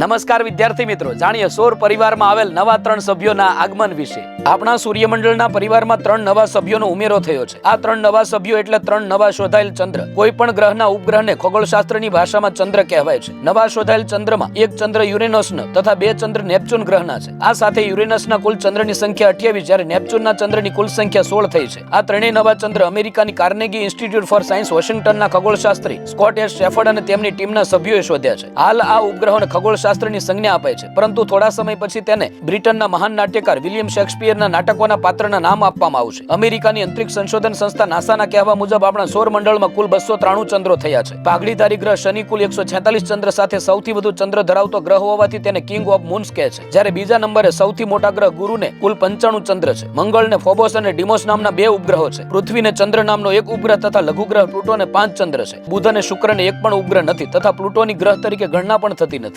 નમસ્કાર વિદ્યાર્થી મિત્રો, જાણીએ સૌર પરિવારમાં આવેલ નવા ત્રણ સભ્યોના આગમન વિશે. આપણા સૂર્યમંડળના પરિવારમાં ત્રણ નવા સભ્યોનો ઉમેરો થયો છે. આ ત્રણ નવા સભ્યો એટલે ત્રણ નવા શોધાયેલ ચંદ્ર. કોઈ પણ ગ્રહના ઉપગ્રહને ખગોળશાસ્ત્રની ભાષામાં ચંદ્ર કહેવાય છે. નવા શોધાયેલ ચંદ્રમાં એક ચંદ્ર યુરેનસનો તથા બે ચંદ્ર નેપચ્યુન ગ્રહના છે. આ સાથે યુરેનસના કુલ ચંદ્રની સંખ્યા અઠ્યાવીસ, જ્યારે નેપચ્યુનના ચંદ્રની કુલ સંખ્યા સોળ થઈ છે. આ ત્રણેય નવા ચંદ્ર અમેરિકાની કાર્નેગી ઇન્સ્ટિટ્યૂટ ફોર સાયન્સ વોશિંગ્ટનના ખગોળશાસ્ત્રી સ્કોટ એસ શેફર્ડ અને તેમની ટીમના સભ્યોએ શોધ્યા છે. હાલ આ ઉપગ્રહોને ખગોળશાસ્ત્રની સંજ્ઞા આપે છે. પરંતુ થોડા સમય પછી તેને બ્રિટનના મહાન નાટ્યકાર વિલિયમ શેક્સપિયરના નાટકોના પાત્રના નામ આપવામાં આવશે. અમેરિકાની અંતરિક્ષ સંશોધન સંસ્થા નાસાના કહેવા મુજબ આપણા સૌર મંડળમાં કુલ બસો ત્રાણું ચંદ્રો થયા છે. પાઘડીધારી ગ્રહ શનિ કુલ એકસો છેતાલીસ ચંદ્ર સાથે સૌથી વધુ ચંદ્ર ધરાવતો ગ્રહ હોવાથી તેને કિંગ ઓફ મૂન્સ કહે છે. જ્યારે બીજા નંબરે સૌથી મોટા ગ્રહ ગુરુને કુલ પંચાણું ચંદ્ર છે. મંગળને ફોબોસ અને ડિમોસ નામના બે ઉપગ્રહો છે. પૃથ્વીને ચંદ્ર નામનો એક ઉપગ્રહ તથા લઘુગ્રહ પ્લુટોને પાંચ ચંદ્ર છે. બુધ અને શુક્રને એક પણ ઉપગ્રહ નથી તથા પ્લુટોની ગ્રહ તરીકે ગણના પણ થતી નથી.